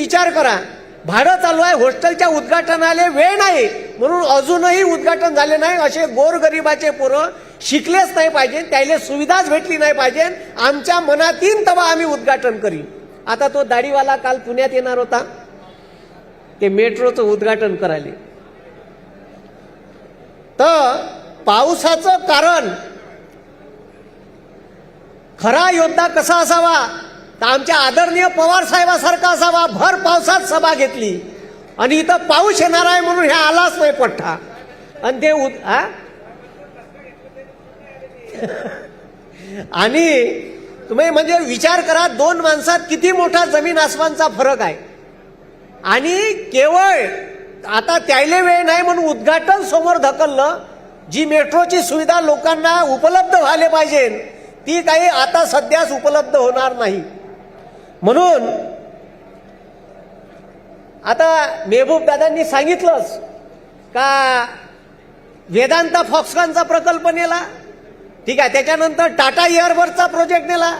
विचार करा. भाडं चालू आहे हॉस्टेलच्या उद्घाटनाला वेळ नाही. म्हणून अजूनही उद्घाटन झाले नाही. असे गोरगरिबाचे पोरं शिकलेच नाही पाहिजे त्याला सुविधाच भेटली नाही पाहिजे. आमच्या मनात तवा आम्ही उद्घाटन करी. आता तो दाढीवाला काल पुण्यात येणार होता. ते मेट्रोचं उद्घाटन करायला. तर पावसाचं कारण खरा योद्धा कसा असावा? तर आमच्या आदरणीय पवार साहेबासारखा असावा. भर पावसात सभा घेतली. आणि इथं पाऊस येणार आहे म्हणून हे आलाच नाही पठ्ठा आणि ते उद- हा? आणि तुम्ही म्हणजे विचार करा दोन माणसात किती मोठा जमीन आसमानचा फरक आहे. आणि केवळ आता त्याले वेळ नाही म्हणून उद्घाटन समोर ढकललं जी मेट्रोची सुविधा लोकांना उपलब्ध व्हायला पाहिजे ती काही आता सध्याच उपलब्ध होणार नाही. म्हणून आता मेहबूब दादांनी सांगितलंच का वेदांता फॉक्सकॉनचा प्रकल्प नेला ठीक आहे त्याच्यानंतर टाटा एअरबर्सचा प्रोजेक्ट नेला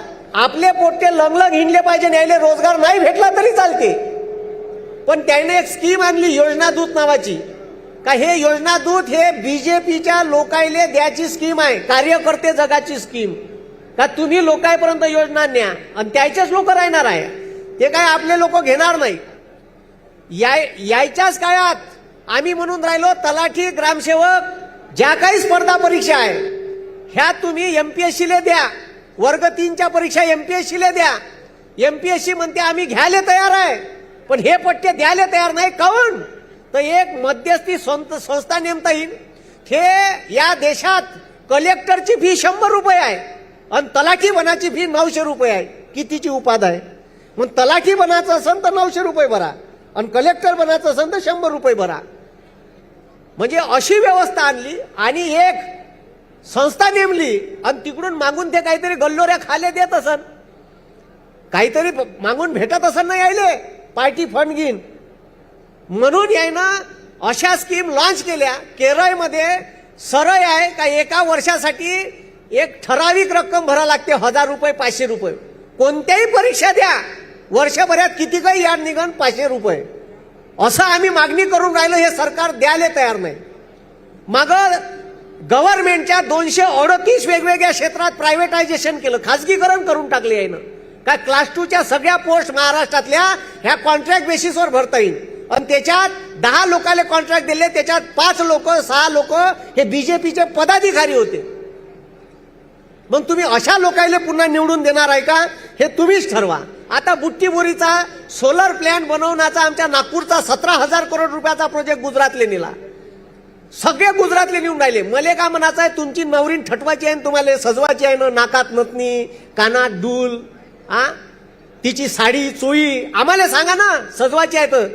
आपले पोट्टे लंगलंग हिंडले पाहिजे न्यायले रोजगार नाही भेटला तरी चालते. पण त्याने एक स्कीम आणली योजनादूत नावाची. का हे योजनादूत हे बीजेपीच्या लोकायले द्यायची स्कीम आहे कार्यकर्ते जगाची स्कीम का तुम्ही लोकांपर्यंत योजना न्या आणि त्याचेच लोक राहणार आहे. ते काय आपले लोक घेणार नाही. याय यायच्याच काळात आम्ही म्हणून राहिलो तलाठी ग्रामसेवक ज्या काही स्पर्धा परीक्षा आहे ह्या तुम्ही एमपीएससीले द्या. वर्ग तीनच्या परीक्षा एमपीएससीले द्या. एमपीएससी म्हणते आम्ही घ्यायला तयार आहे. पण हे पट्टे द्यायला तयार नाही. काऊन तर एक मध्यस्थी संत- संस्था नेमता येईल. हे या देशात कलेक्टरची फी शंभर रुपये आहे. आणि तलाठी बनाची फी नऊशे रुपये आहे. कितीची उपाध आहे? मग तलाठी बनाचं असेल तर नऊशे रुपये भरा. आणि कलेक्टर बनायचं असेल तर शंभर रुपये भरा. म्हणजे अशी व्यवस्था आणली आणि एक संस्था नेमली आणि तिकडून मागून ते काहीतरी गल्लोऱ्या खाले देत असन. काहीतरी मागून भेटत असन ना यायले पार्टी फंड घेईन. म्हणून यायनं अशा स्कीम लॉन्च केल्या. केरळमध्ये सरळ आहे का एका वर्षासाठी एक ठराविक रक्कम भरा लागते हजार रुपये पाचशे रुपये. कोणत्याही परीक्षा द्या. वर्षभरात किती काही याड निघन पाचशे रुपये. असं आम्ही मागणी करून राहिलो हे सरकार द्यायला तयार नाही. माग गव्हर्नमेंटच्या दोनशे अडतीस वेगवेगळ्या क्षेत्रात प्रायव्हेटायझेशन केलं खाजगीकरण करून टाकले आहे ना काय क्लास टूच्या सगळ्या पोस्ट महाराष्ट्रातल्या ह्या कॉन्ट्रॅक्ट बेसिसवर भरता येईल. आणि त्याच्यात दहा लोकांना कॉन्ट्रॅक्ट दिले त्याच्यात पाच लोक सहा लोक हे बीजेपीचे पदाधिकारी होते. मग तुम्ही अशा लोकायला पुन्हा निवडून देणार आहे का? हे तुम्हीच ठरवा. आता बुट्टीबोरीचा सोलर प्लॅन्ट बनवण्याचा आमच्या नागपूरचा सतरा हजार करोड रुपयाचा प्रोजेक्ट गुजरातले नेला. सगळे गुजरातले नेऊन राहिले. मले का म्हणायचं आहे तुमची नवरीन ठटवायची आहे तुम्हाला सजवायची आहे ना नाकात नथनी कानात डूल आ? तिची साडी चोळी आम्हाला सांगा ना सजवायची आहे तर.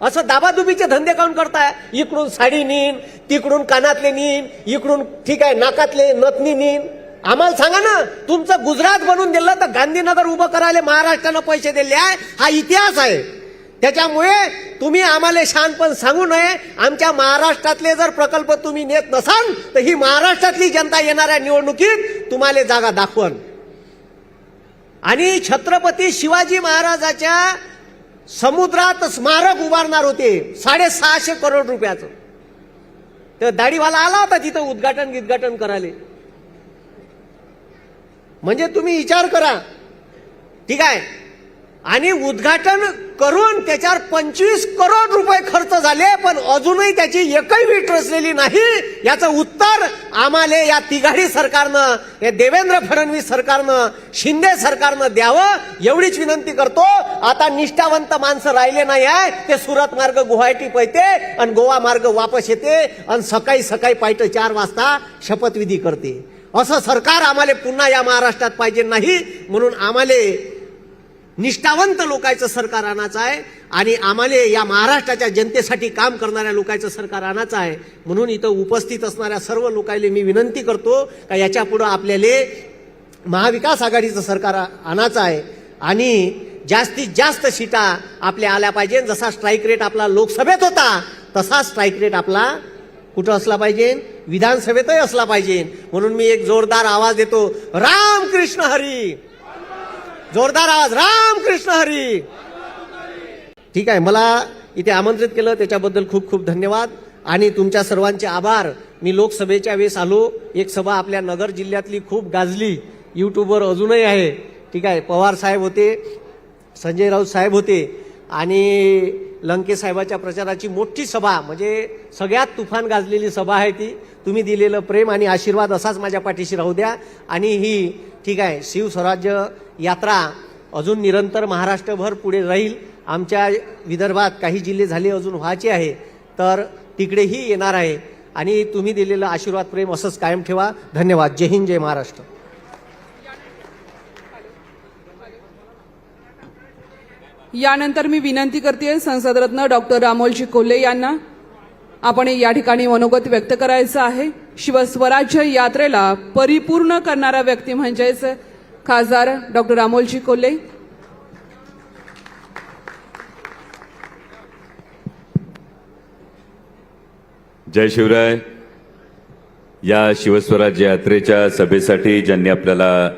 असं दाबादुबीचे धंदे काऊन करताय? इकडून साडी नीन तिकडून कानातले नीन इकडून ठीक आहे नाकातले नतनी नीन. आम्हाला सांगा ना तुमचं गुजरात बनवून दिलं तर गांधीनगर उभं करायला महाराष्ट्रानं पैसे दिले आहे? हा इतिहास आहे. त्याच्यामुळे तुम्ही आम्हाला शानपण सांगू नये आमच्या महाराष्ट्रातले जर प्रकल्प तुम्ही नेत नसाल तर ही महाराष्ट्रातली जनता येणाऱ्या निवडणुकीत तुम्हाला जागा दाखवण आणि छत्रपती शिवाजी महाराजाच्या समुद्रात स्मारक उभारणार होते साडेसहाशे करोड रुपयाचं. तर दाढीवाला आला होता तिथं उद्घाटन गिद्घाटन करायला. म्हणजे तुम्ही विचार करा. ठीक आहे? आणि उद्घाटन करून त्याच्यावर पंचवीस करोड रुपये खर्च झाले पण अजूनही त्याची एकही वीट रचलेली नाही याचं उत्तर आम्हाला या तिघाडी सरकारनं हे देवेंद्र फडणवीस सरकारनं शिंदे सरकारनं द्यावं एवढीच विनंती करतो. आता निष्ठावंत माणसं राहिले नाही आहे ते सुरत मार्ग गुवाहाटी पैते आणि गोवा मार्ग वापस येते आणि सकाळी सकाळी पायट चार वाजता शपथविधी करते. असं सरकार आम्हाला पुन्हा या महाराष्ट्रात पाहिजे नाही म्हणून आम्हाला निष्ठावंत लोकांचं सरकार आणायचं आहे आणि आम्हाला या महाराष्ट्राच्या जनतेसाठी काम करणाऱ्या लोकांचं सरकार आणायचं आहे. म्हणून इथं उपस्थित असणाऱ्या सर्व लोकांना मी विनंती करतो का याच्या पुढं आपल्याला महाविकास आघाडीचं सरकार आणायचं आहे आणि जास्तीत जास्त सीटा आपल्या आल्या पाहिजे. जसा स्ट्राईक रेट आपला लोकसभेत होता तसा स्ट्राईक रेट आपला कुठं असला पाहिजे? विधानसभेतही असला पाहिजे. म्हणून मी एक जोरदार आवाज देतो. राम कृष्ण हरी! जोरदार आवाज. राम कृष्ण हरी! ठीक आहे मला इथे आमंत्रित केलं. त्याच्याबद्दल खूप खूप धन्यवाद. आणि तुमच्या सर्वांचे आभार. मी लोकसभेच्या वेळेस आलो. एक सभा आपल्या नगर जिल्ह्यातली खूप गाजली. यूट्यूबवर अजूनही आहे. ठीक आहे पवार साहेब होते संजय राऊत साहेब होते. आणि लंकेसाहेबाच्या प्रचाराची मोठी सभा म्हणजे सगळ्यात तुफान गाजलेली सभा आहे ती. तुम्ही दिलेलं प्रेम आणि आशीर्वाद असाच माझ्या पाठीशी राहू द्या. आणि ही ठीक आहे शिवस्वराज्य यात्रा अजून निरंतर महाराष्ट्रभर पुढे राहील. आमच्या विदर्भात काही जिल्हे झाले अजून व्हायचे आहे तर तिकडेही येणार आहे. आणि तुम्ही दिलेलं आशीर्वाद प्रेम असंच कायम ठेवा. धन्यवाद. जय हिंद जय महाराष्ट्र. यानंतर मी विनंती करते संसदरत्न डॉक्टर रामोलजी कोल्हे यांना. आपण या ठिकाणी मनोगत व्यक्त करायचं आहे. शिवस्वराज्य यात्रेला परिपूर्ण करणारा व्यक्ती म्हणजेच खासदार डॉक्टर रामोलजी कोल्हे. जय शिवराय. या शिवस्वराज्य यात्रेच्या सभेसाठी ज्यांनी आपल्याला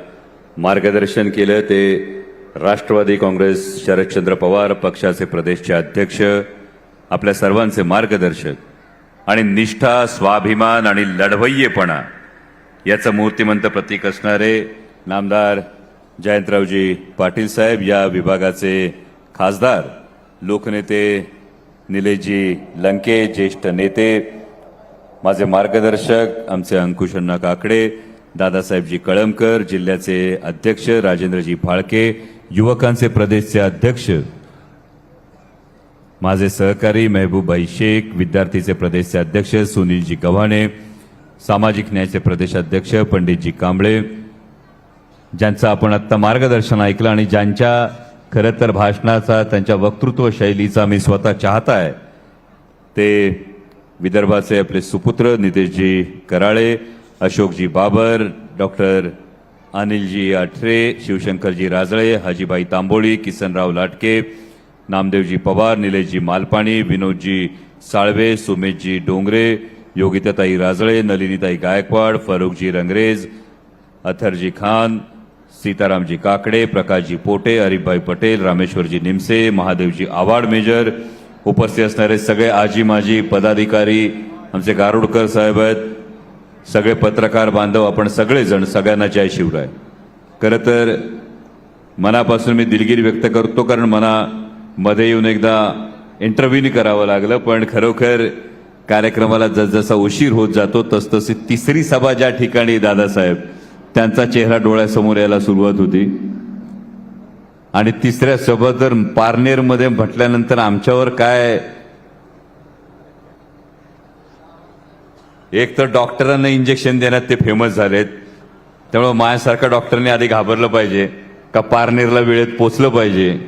मार्गदर्शन केलं ते राष्ट्रवादी काँग्रेस शरदचंद्र पवार पक्षाचे प्रदेशचे अध्यक्ष आपल्या सर्वांचे मार्गदर्शक आणि निष्ठा स्वाभिमान आणि लढवय्येपणा याचं मूर्तिमंत प्रतीक असणारे नामदार जयंतरावजी पाटील साहेब या विभागाचे खासदार लोकनेते निलेशजी लंके ज्येष्ठ नेते माझे मार्गदर्शक आमचे अंकुशण्णा काकडे दादासाहेबजी कळमकर जिल्ह्याचे अध्यक्ष राजेंद्रजी फाळके युवकांचे प्रदेशचे अध्यक्ष माझे सहकारी मेहबूबाई शेख विद्यार्थीचे प्रदेशचे अध्यक्ष सुनीलजी गव्हाणे सामाजिक न्यायाचे प्रदेशाध्यक्ष पंडितजी कांबळे ज्यांचं आपण आत्ता मार्गदर्शन ऐकलं आणि ज्यांच्या खरं तर भाषणाचा त्यांच्या वक्तृत्व शैलीचा मी स्वतः चाहता आहे ते विदर्भाचे आपले सुपुत्र नितेशजी कराळे अशोकजी बाबर डॉक्टर अनिलजी आठरे शिवशंकरजी राजळे हाजीबाई तांबोळी किसनराव लाटके नामदेवजी पवार निलेशजी मालपाणी विनोदजी साळवे सुमेशजी डोंगरे योगिताताई राजळे नलिनीताई गायकवाड फारुखजी रंगरेज अथरजी खान सीतारामजी काकडे प्रकाशजी पोटे हरिभाई पटेल रामेश्वरजी निमसे महादेवजी आवाड मेजर उपस्थित असणारे सगळे आजी माजी पदाधिकारी आमचे गारुडकर साहेब आहेत. सगळे पत्रकार बांधव आपण सगळेजण सगळ्यांना जय शिवराय. खरं तर मनापासून मी दिलगिरी व्यक्त करतो कारण मना मध्ये येऊन एकदा इंटरव्ह्यू करावं लागलं पण खरोखर कार्यक्रमाला जसजसा उशीर होत जातो तसतशी तिसरी सभा ज्या ठिकाणी दादासाहेब त्यांचा चेहरा डोळ्यासमोर यायला सुरुवात होती. आणि तिसऱ्या सभा जर पारनेरमध्ये म्हटल्यानंतर आमच्यावर काय एक तर डॉक्टरांना इंजेक्शन देण्यात ते फेमस झालेत. त्यामुळं माझ्यासारख्या डॉक्टरने आधी घाबरलं पाहिजे का पारनेरला वेळेत पोचलं पाहिजे.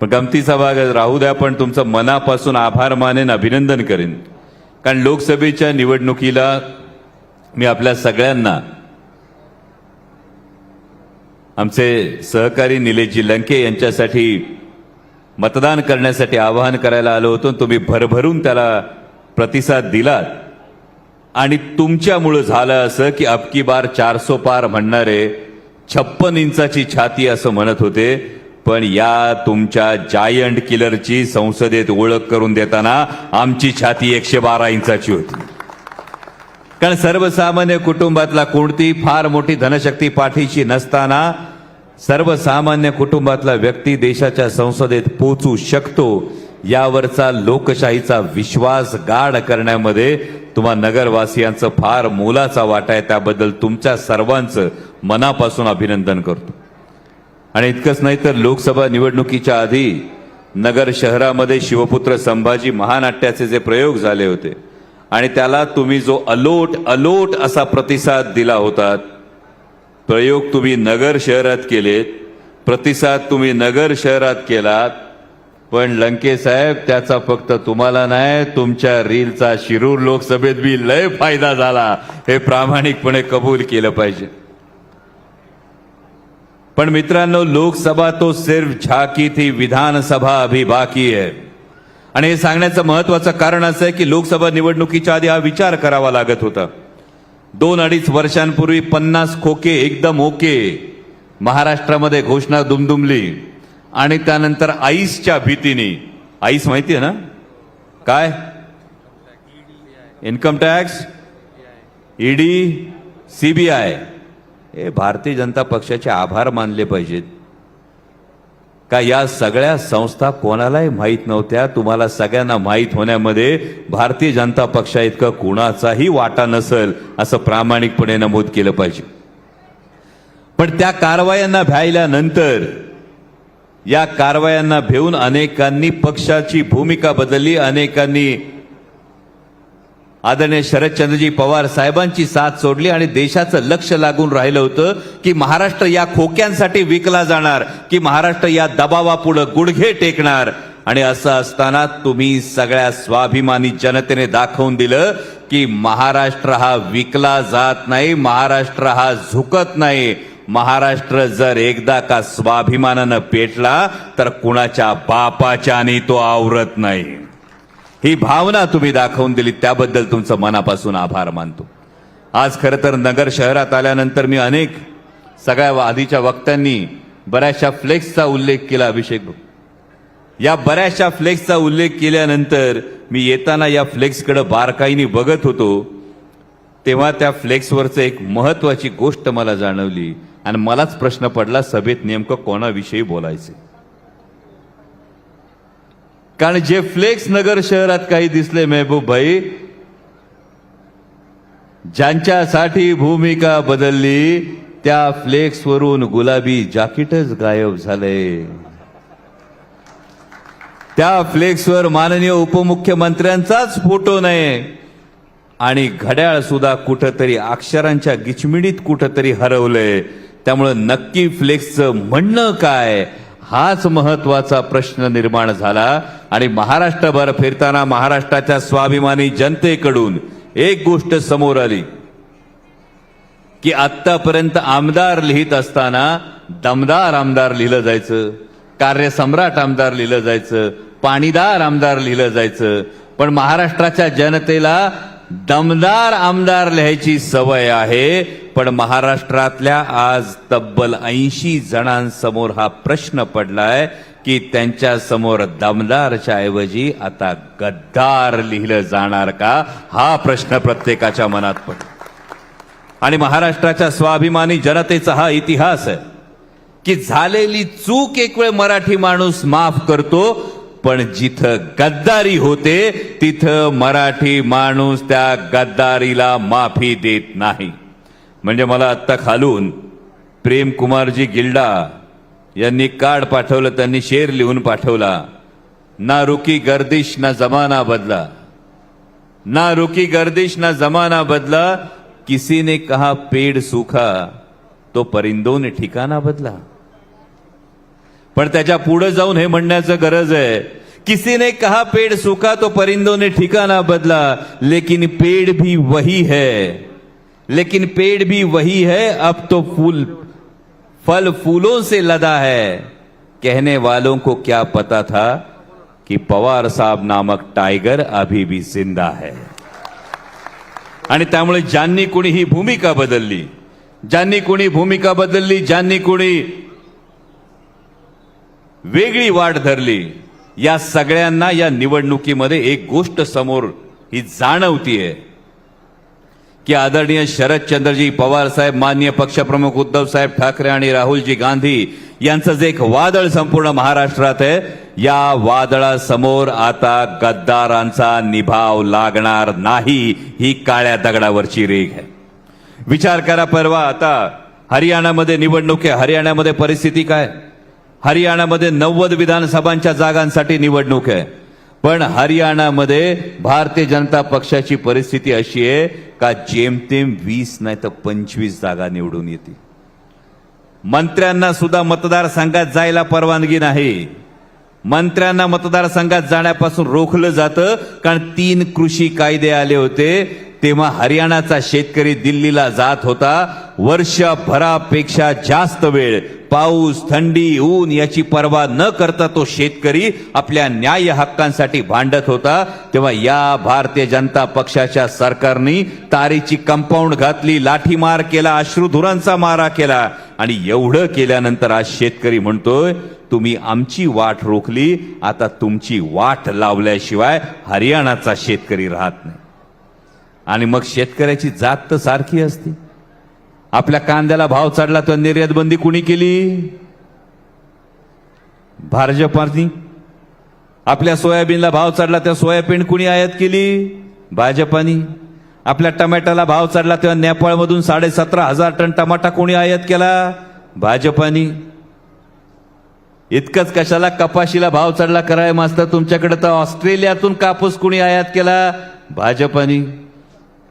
पण गमतीचा भाग राहू द्या पण तुमचं मनापासून आभार मानेन अभिनंदन करेन. कारण लोकसभेच्या निवडणुकीला मी आपल्या सगळ्यांना आमचे सहकारी निलेशजी लंके यांच्यासाठी मतदान करण्यासाठी आवाहन करायला आलो होतो तुम्ही भरभरून त्याला प्रतिसाद दिलात. आणि तुमच्यामुळं झालं असं की अबकी बार चारसो पार म्हणणारे छप्पन इंचाची छाती असं म्हणत होते. पण या तुमच्या जायंट किलरची संसदेत ओळख करून देताना आमची छाती एकशे बारा इंचाची होती. कारण सर्वसामान्य कुटुंबातला कोणती फार मोठी धनशक्ती पाठीशी नसताना सर्वसामान्य कुटुंबातला व्यक्ती देशाच्या संसदेत पोचू शकतो यावरचा लोकशाहीचा विश्वास गाढ करण्यामध्ये तुम्हा नगरवासियांचं फार मोलाचा वाटा आहे त्याबद्दल तुमच्या सर्वांचं मनापासून अभिनंदन करतो. आणि इतकंच नाही तर लोकसभा निवडणुकीच्या आधी नगर शहरामध्ये शिवपुत्र संभाजी महानाट्याचे जे प्रयोग झाले होते आणि त्याला तुम्ही जो अलोट अलोट असा प्रतिसाद दिला होता प्रयोग तुम्ही नगर शहरात केलेत प्रतिसाद तुम्ही नगर शहरात केलात पण लंके साहेब त्याचा फक्त तुम्हाला नाही तुमच्या रीलचा शिरूर लोकसभेत बी लय फायदा झाला. हे प्रामाणिकपणे कबूल केलं पाहिजे. पण मित्रांनो लोकसभा तो सिर्फ झाकी थी विधानसभा अभी बाकी आहे. आणि हे सांगण्याचं महत्वाचं कारण असं आहे की लोकसभा निवडणुकीच्या आधी हा विचार करावा लागत होता. दोन अडीच वर्षांपूर्वी पन्नास खोके एकदम ओके. महाराष्ट्रामध्ये घोषणा दुमदुमली. आणि त्यानंतर आईसच्या भीतीने. आईस माहिती आहे ना? काय? इन्कम टॅक्स ईडी सीबीआय हे भारतीय जनता पक्षाचे आभार मानले पाहिजेत. का या सगळ्या संस्था कोणालाही माहीत नव्हत्या? तुम्हाला सगळ्यांना माहीत होण्यामध्ये भारतीय जनता पक्षा इतकं कुणाचाही वाटा नसेल असं प्रामाणिकपणे नमूद केलं पाहिजे. पण त्या कारवायांना भ्यायल्यानंतर या कारवायांना भेऊन अनेकांनी पक्षाची भूमिका बदलली. अनेकांनी आदरणीय शरदचंद्रजी पवार साहेबांची साथ सोडली आणि देशाचं लक्ष लागून राहिलं होतं की महाराष्ट्र या खोक्यांसाठी विकला जाणार की महाराष्ट्र या दबावापुढं गुडघे टेकणार. आणि असं असताना तुम्ही सगळ्या स्वाभिमानी जनतेने दाखवून दिलं की महाराष्ट्र हा विकला जात नाही महाराष्ट्र हा झुकत नाही. महाराष्ट्र जर एकदा का स्वाभिमानानं पेटला तर कुणाच्या बापाच्याने तो आवरत नाही. ही भावना तुम्ही दाखवून दिली त्याबद्दल तुमचं मनापासून आभार मानतो. आज खरं तर नगर शहरात आल्यानंतर मी अनेक सगळ्या आधीच्या वक्त्यांनी बऱ्याचशा फ्लेक्सचा उल्लेख केला अभिषेक या बऱ्याचशा फ्लेक्सचा उल्लेख केल्यानंतर मी येताना या फ्लेक्सकडे बारकाईने बघत होतो तेव्हा त्या फ्लेक्सवरचं एक महत्वाची गोष्ट मला जाणवली. आणि मलाच प्रश्न पडला सभेत नेमकं कोणाविषयी बोलायचे? कारण जे फ्लेक्स नगर शहरात काही दिसले मेहबूब भाई ज्यांच्यासाठी भूमिका बदलली त्या फ्लेक्सवरून गुलाबी जाकीटच गायब झाले. त्या फ्लेक्सवर माननीय उपमुख्यमंत्र्यांचाच फोटो नाही. आणि घड्याळ सुद्धा कुठंतरी अक्षरांच्या गिचमिडीत कुठंतरी हरवलंय. त्यामुळं नक्की फ्लेक्सचं म्हणणं काय? हाच महत्त्वाचा प्रश्न निर्माण झाला. आणि महाराष्ट्रभर फिरताना महाराष्ट्राच्या स्वाभिमानी जनतेकडून एक गोष्ट समोर आली. की आतापर्यंत आमदार लिहित असताना दमदार आमदार लिहिलं जायचं कार्यसम्राट आमदार लिहिलं जायचं पाणीदार आमदार लिहिलं जायचं. पण महाराष्ट्राच्या जनतेला दमदार आमदार लिहायची सवय आहे पण महाराष्ट्रातल्या आज तब्बल ऐंशी जणांसमोर हा प्रश्न पडलाय की त्यांच्यासमोर दमदारच्या ऐवजी आता गद्दार लिहिलं जाणार का? हा प्रश्न प्रत्येकाच्या मनात पडला आणि महाराष्ट्राच्या स्वाभिमानी जनतेचा हा इतिहास आहे की झालेली चूक एक वेळ मराठी माणूस माफ करतो पण जिथं गद्दारी होते तिथं मराठी माणूस त्या गद्दारीला माफी देत नाही. म्हणजे मला आत्ता खालून प्रेम कुमारजी गिल्डा यांनी कार्ड पाठवलं त्यांनी शेर लिहून पाठवला. ना रुकी गर्दिश ना जमाना बदला. ना रुकी गर्दिश ना जमाना बदला. किसी ने कहा पेड़ सूखा तो परिंदों ने ठिकाना बदला. पण त्याच्या पुढे जाऊन हे म्हणण्याचं गरज आहे. किसी ने कहा पेड़ सूखा तो परिंदों ने ठिकाना बदला लेकिन पेड़ भी वही है. लेकिन पेड़ भी वही है अब तो फूल फल फूलों से लदा है. कहने वालों को क्या पता था कि पवार साहब नामक टाइगर अभी भी जिंदा है. आणि त्यामुळे ज्यांनी कोणी ही भूमिका बदलली ज्यांनी कोणी भूमिका बदलली ज्यांनी कोणी वेगळी वाट धरली. या सगळ्यांना या निवडणुकीमध्ये एक गोष्ट समोर ही जाणवतीये. की आदरणीय शरदचंद्रजी पवार साहेब मान्य पक्षप्रमुख उद्धव साहेब ठाकरे आणि राहुलजी गांधी यांचं जे एक वादळ संपूर्ण महाराष्ट्रात आहे. या वादळासमोर आता गद्दारांचा निभाव लागणार नाही ही काळ्या दगडावरची रेघ आहे. विचार करा परवा आता हरियाणामध्ये निवडणूक आहे. हरियाणामध्ये परिस्थिती काय? हरियाणामध्ये नव्वद विधानसभांच्या जागांसाठी निवडणूक आहे. पण हरियाणामध्ये भारतीय जनता पक्षाची परिस्थिती अशी आहे का जेमतेम वीस नाही तर पंचवीस जागा निवडून येते मंत्र्यांना सुद्धा मतदारसंघात जायला परवानगी नाही. मंत्र्यांना मतदारसंघात जाण्यापासून रोखलं जातं कारण तीन कृषी कायदे आले होते. तेव्हा हरियाणाचा शेतकरी दिल्लीला जात होता. वर्षभरापेक्षा जास्त वेळ पाऊस थंडी ऊन याची पर्वा न करता तो शेतकरी आपल्या न्याय हक्कांसाठी भांडत होता. तेव्हा या भारतीय जनता पक्षाच्या सरकारने तारीची कंपाऊंड घातली लाठीमार केला अश्रुधुरांचा मारा केला आणि एवढं केल्यानंतर आज शेतकरी म्हणतोय तुम्ही आमची वाट रोखली आता तुमची वाट लावल्याशिवाय हरियाणाचा शेतकरी राहत नाही. आणि मग शेतकऱ्याची जात तर सारखी असते. आपल्या कांद्याला भाव चढला तर निर्यात बंदी कुणी केली? भाजपानी आपल्या सोयाबीनला भाव चढला तेव्हा सोयाबीन कुणी आयात केली? भाजपानी. आपल्या टमाट्याला भाव चढला तेव्हा नेपाळमधून साडेसतरा हजार टन टमाटा कोणी आयात केला? भाजपानी. इतकंच कशाला कपाशीला भाव चढला कराय मास्तर तुमच्याकडे तर ऑस्ट्रेलियातून कापूस कुणी आयात केला? भाजपानी.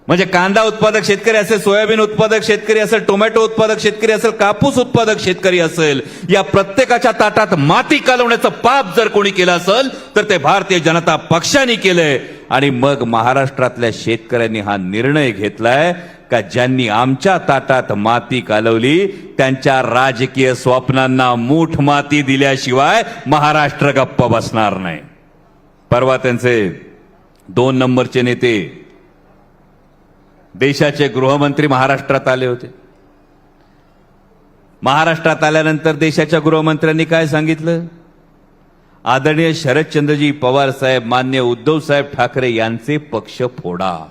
म्हणजे कांदा उत्पादक शेतकरी असेल सोयाबीन उत्पादक शेतकरी असेल टोमॅटो उत्पादक शेतकरी असेल कापूस उत्पादक शेतकरी असेल या प्रत्येकाच्या ताटात माती कालवण्याचं पाप जर कोणी केलं असेल तर ते भारतीय जनता पक्षाने केलंय. आणि मग महाराष्ट्रातल्या शेतकऱ्यांनी हा निर्णय घेतलाय का ज्यांनी आमच्या ताटात माती कालवली त्यांच्या राजकीय स्वप्नांना मूठ माती दिल्याशिवाय महाराष्ट्र गप्प बसणार नाही. परवा त्यांचे दोन नंबरचे नेते देशाचे गृहमंत्री महाराष्ट्रात आले होते. महाराष्ट्रात आल्यानंतर देशाच्या गृहमंत्र्यांनी काय सांगितलं? आदरणीय शरदचंद्रजी पवार साहेब मान्य उद्धव साहेब ठाकरे यांचे पक्ष फोडा.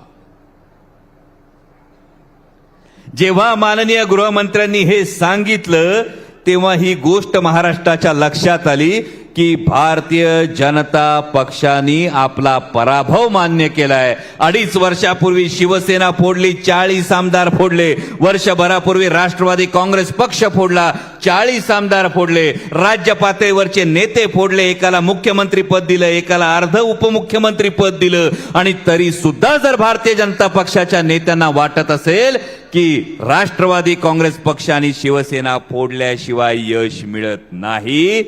जेव्हा माननीय गृहमंत्र्यांनी हे सांगितलं तेव्हा ही गोष्ट महाराष्ट्राच्या लक्षात आली की भारतीय जनता पक्षाने आपला पराभव मान्य केलाय. अडीच वर्षापूर्वी शिवसेना फोडली चाळीस आमदार फोडले. वर्षभरापूर्वी राष्ट्रवादी काँग्रेस पक्ष फोडला चाळीस आमदार फोडले. राज्य पातळीवरचे नेते फोडले एकाला मुख्यमंत्री पद दिलं एकाला अर्ध उपमुख्यमंत्री पद दिलं. आणि तरी सुद्धा जर भारतीय जनता पक्षाच्या नेत्यांना वाटत असेल की राष्ट्रवादी काँग्रेस पक्ष आणि शिवसेना फोडल्याशिवाय यश मिळत नाही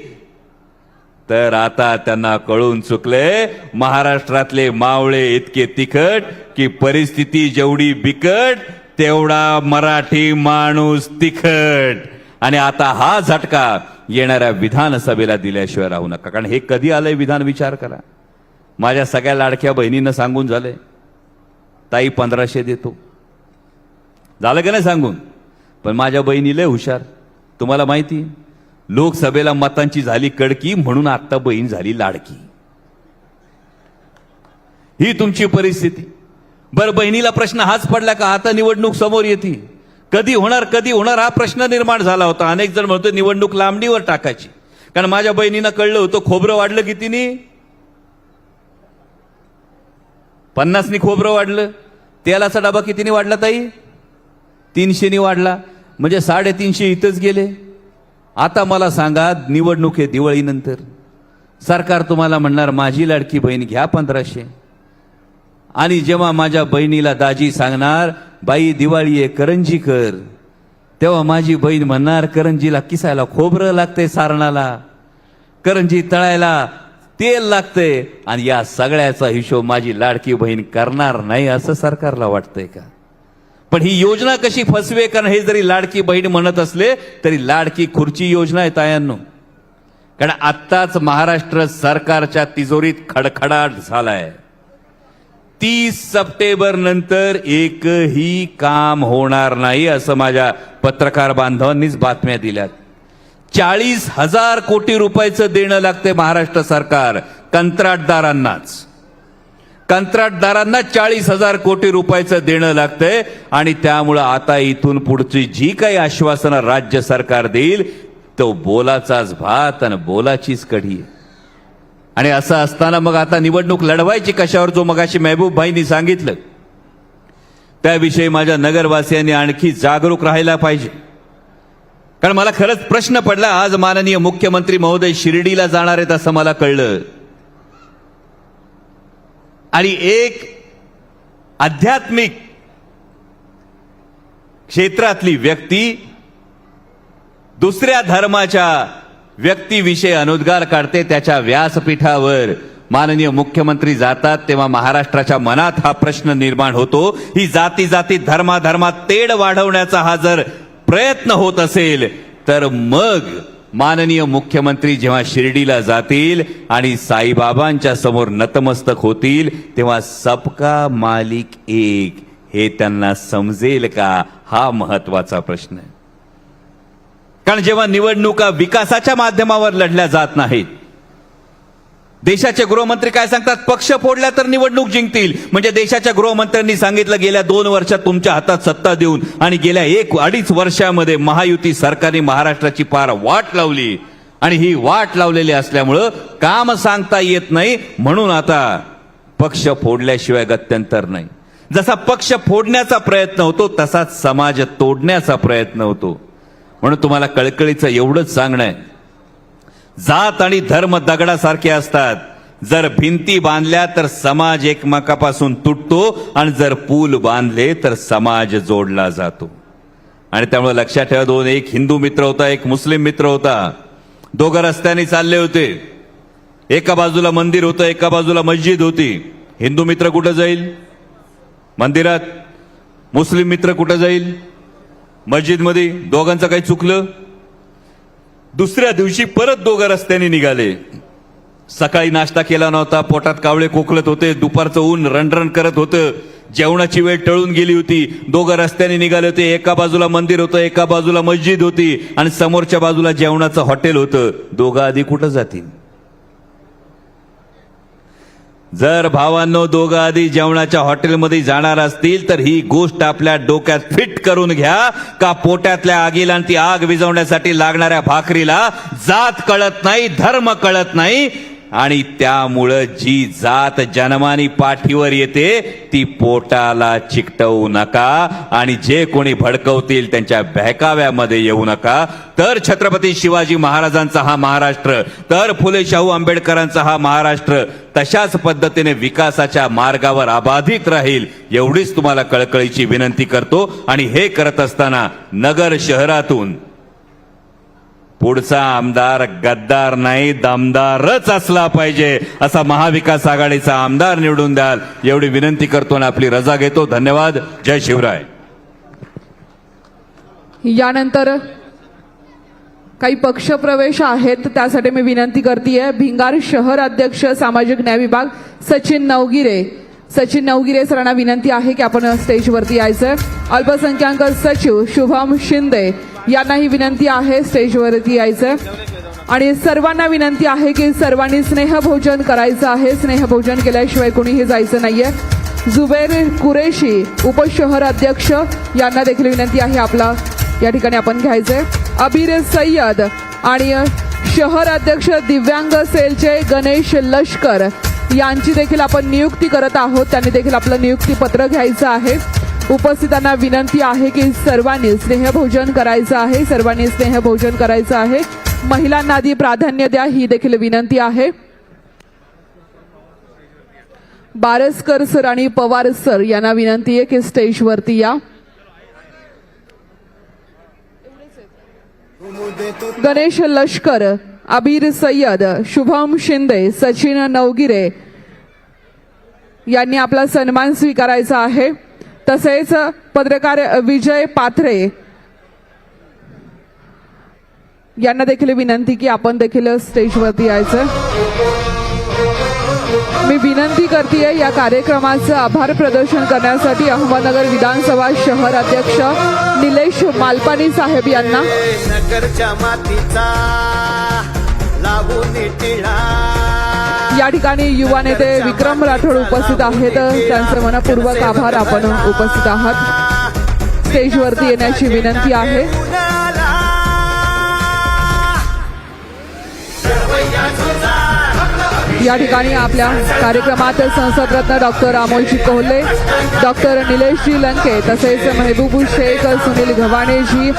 तर आता त्यांना कळून चुकले महाराष्ट्रातले मावळे इतके तिखट की परिस्थिती जेवढी बिकट तेवढा मराठी माणूस तिखट. आणि आता हा झटका येणाऱ्या विधानसभेला दिल्याशिवाय राहू नका. कारण हे कधी आलंय विधान विचार करा. माझ्या सगळ्या लाडक्या बहिणीनं सांगून झालंय ताई पंधराशे देतो. झालं का नाही सांगून? पण माझ्या बहिणी लय हुशार. तुम्हाला माहिती लोकसभेला मतांची झाली कडकी म्हणून आत्ता बहीण झाली लाडकी. ही तुमची परिस्थिती. बरं बहिणीला प्रश्न हाच पडला का? आता निवडणूक समोर येते. कधी होणार कधी होणार हा प्रश्न निर्माण झाला होता. अनेक जण म्हणतो निवडणूक लांबणीवर टाकायची. कारण माझ्या बहिणीनं कळलं होतं खोबरं वाढलं कितीनी पन्नासनी खोबरं वाढलं. तेलाचा डबा कितीने वाढला ताई? तीनशेनी वाढला. म्हणजे साडेतीनशे इथंच गेले. आता मला सांगा निवडणूक आहे दिवाळीनंतर. सरकार तुम्हाला म्हणणार माझी लाडकी बहीण घ्या पंधराशे. आणि जेव्हा माझ्या बहिणीला दाजी सांगणार बाई दिवाळी आहे करंजी कर. तेव्हा माझी बहीण म्हणणार करंजीला किसायला खोबरं लागतंय सारणाला. करंजी तळायला तेल लागतंय. आणि या सगळ्याचा हिशोब माझी लाडकी बहीण करणार नाही असं सरकारला वाटतंय का? पण ही योजना कशी फसवे? कारण हे जरी लाडकी बहीण म्हणत असले तरी लाडकी खुर्ची योजना आहे तायांनो. कारण आत्ताच महाराष्ट्र सरकारच्या तिजोरीत खडखडाट झालाय. तीस सप्टेंबर नंतर एकही काम होणार नाही असं माझ्या पत्रकार बांधवांनीच बातम्या दिल्यात. चाळीस हजार कोटी रुपयाचं देणं लागते महाराष्ट्र सरकार कंत्राटदारांनाच. कंत्राटदारांना चाळीस हजार कोटी रुपयाचं देणं लागतंय. आणि त्यामुळं आता इथून पुढची जी काही आश्वासनं राज्य सरकार देईल तो बोलाचाच भात आणि बोलाचीच कढी आणि असं असताना मग आता निवडणूक लढवायची कशावर? जो मगाशी महबूब भाईंनी सांगितलं. त्याविषयी माझ्या नगरवासियांनी आणखी जागरूक राहायला पाहिजे. कारण मला खरंच प्रश्न पडला. आज माननीय मुख्यमंत्री महोदय शिर्डीला जाणार आहेत असं मला कळलं. आणि एक आध्यात्मिक क्षेत्रातली व्यक्ती दुसऱ्या धर्माच्या व्यक्तीविषयी अनुद्गार काढते त्याच्या व्यासपीठावर माननीय मुख्यमंत्री जातात तेव्हा महाराष्ट्राच्या मनात हा प्रश्न निर्माण होतो. ही जाती जाती धर्माधर्मात तेढ वाढवण्याचा हा जर प्रयत्न होत असेल तर मग माननीय मुख्यमंत्री जेव्हा शिर्डीला जातील आणि साईबाबांच्या समोर नतमस्तक होतील तेव्हा सबका मालिक एक हे त्यांना समजेल का? हा महत्त्वाचा प्रश्न आहे. कारण जेव्हा निवडणुका विकासाच्या माध्यमावर लढल्या जात नाहीत देशाचे गृहमंत्री काय सांगतात? पक्ष फोडल्या तर निवडणूक जिंकतील. म्हणजे देशाच्या गृहमंत्र्यांनी सांगितलं गेल्या दोन वर्षात तुमच्या हातात सत्ता देऊन आणि गेल्या एक अडीच वर्षामध्ये महायुती सरकारने महाराष्ट्राची पार वाट लावली. आणि ही वाट लावलेली असल्यामुळं काम सांगता येत नाही. म्हणून आता पक्ष फोडल्याशिवाय गत्यंतर नाही. जसा पक्ष फोडण्याचा प्रयत्न होतो तसाच समाज तोडण्याचा प्रयत्न होतो. म्हणून तुम्हाला कळकळीचं एवढंच सांगणं आहे. जात आणि धर्म दगडासारखे असतात. जर भिंती बांधल्या तर समाज एकमेकापासून तुटतो आणि जर पूल बांधले तर समाज जोडला जातो. आणि त्यामुळे लक्षात ठेवा दोन एक हिंदू मित्र होता एक मुस्लिम मित्र होता. दोघं रस्त्याने चालले होते. एका बाजूला मंदिर होतं एका बाजूला मस्जिद होती. हिंदू मित्र कुठं जाईल? मंदिरात. मुस्लिम मित्र कुठं जाईल? मस्जिदमध्ये. दोघांचं काही चुकलं? दुसऱ्या दिवशी परत दोघं रस्त्याने निघाले. सकाळी नाश्ता केला नव्हता. पोटात कावळे कोकलत होते. दुपारचं ऊन रणरण करत होतं. जेवणाची वेळ टळून गेली होती. दोघं रस्त्याने निघाले होते. एका बाजूला मंदिर होतं. एका बाजूला मस्जिद होती. आणि समोरच्या बाजूला जेवणाचं हॉटेल होतं. दोघं आधी कुठं जातील? जर भावांनो दोघं आधी जेवणाच्या हॉटेलमध्ये जाणार असतील तर ही गोष्ट आपल्या डोक्यात फिट करून घ्या. का पोट्यातल्या आगीला आणि ती आग विझवण्यासाठी लागणाऱ्या भाकरीला जात कळत नाही धर्म कळत नाही. आणि त्यामुळं जी जात जन्मानी पाठीवर येते ती पोटाला चिकटवू नका आणि जे कोणी भडकवतील त्यांच्या बहकाव्यामध्ये येऊ नका. तर छत्रपती शिवाजी महाराजांचा हा महाराष्ट्र तर फुले शाहू आंबेडकरांचा हा महाराष्ट्र तशाच पद्धतीने विकासाच्या मार्गावर अबाधित राहील एवढीच तुम्हाला कळकळीची विनंती करतो. आणि हे करत असताना नगर शहरातून पुढचा आमदार गद्दार नाही दमदारच असला पाहिजे असा महाविकास आघाडीचा आमदार निवडून द्याल एवढी विनंती करतो आणि आपली रजा घेतो. धन्यवाद. जय शिवराय. यानंतर काही पक्षप्रवेश आहेत त्यासाठी मी विनंती करते भिंगार शहर अध्यक्ष सामाजिक न्याय विभाग सचिन नवगिरे. सचिन नवगिरे सरांना विनंती आहे की आपण स्टेजवरती यायचं अल्पसंख्याक सचिव शुभम शिंदे. यांनाही विनंती आहे स्टेजवरती यायचं. आणि सर्वांना विनंती आहे की सर्वांनी स्नेहभोजन करायचं आहे. स्नेहभोजन केल्याशिवाय कोणीही जायचं नाहीये. जुबेर कुरेशी उपशहर अध्यक्ष यांना देखील विनंती आहे आपला. या ठिकाणी आपण घ्यायचंय. अबीर सय्यद आणि शहर अध्यक्ष दिव्यांग सेलचे गणेश लष्कर यांची देखील आपण नियुक्ती करत आहोत. त्यांनी देखील आपलं नियुक्ती पत्र घ्यायचं आहे. उपस्थितांना विनंती आहे की सर्वांनी स्नेहभोजन करायचं आहे सर्वांनी स्नेहभोजन करायचं आहे. महिलांना आधी प्राधान्य द्या ही देखील विनंती आहे. बारसकर सर आणि पवार सर यांना विनंती आहे की स्टेजवरती या. गणेश लष्कर अबीर सय्यद शुभम शिंदे सचिन नवगिरे यांनी आपला सन्मान स्वीकारायचा आहे. तसेच पत्रकार विजय पाथरे यांना देखील विनंती की आपण देखील स्टेजवरती यायचं. मी विनंती करते या कार्यक्रमाचं आभार प्रदर्शन करण्यासाठी अहमदनगर विधानसभा शहर अध्यक्ष निलेश मालपानी साहेब यांना. नगरच्या मातीचा लागून टिळा. या ठिकाणी युवा नेते विक्रम राठोड उपस्थित आहेत. त्यांचे मनपूर्वक आभार आपण उपस्थित आहात. स्टेजवरती येण्याची विनंती आहे. या ठिकाणी आपल्या कार्यक्रमात संसदरत्न डॉक्टर अमोलजी कोहले डॉक्टर निलेशजी लंके तसेच मेहबूब शेख सुनील घवाणेजी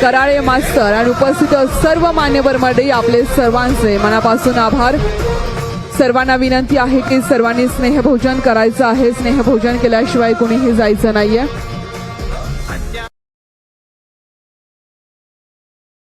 कराळे मास्तर आणि उपस्थित सर्व मान्यवर मंडळी आपले सर्वांचे मनापासून आभार. सर्वांना विनंती आहे की सर्वांनी स्नेहभोजन करायचं आहे. स्नेहभोजन केल्याशिवाय कुणीही जायचं नाहीये.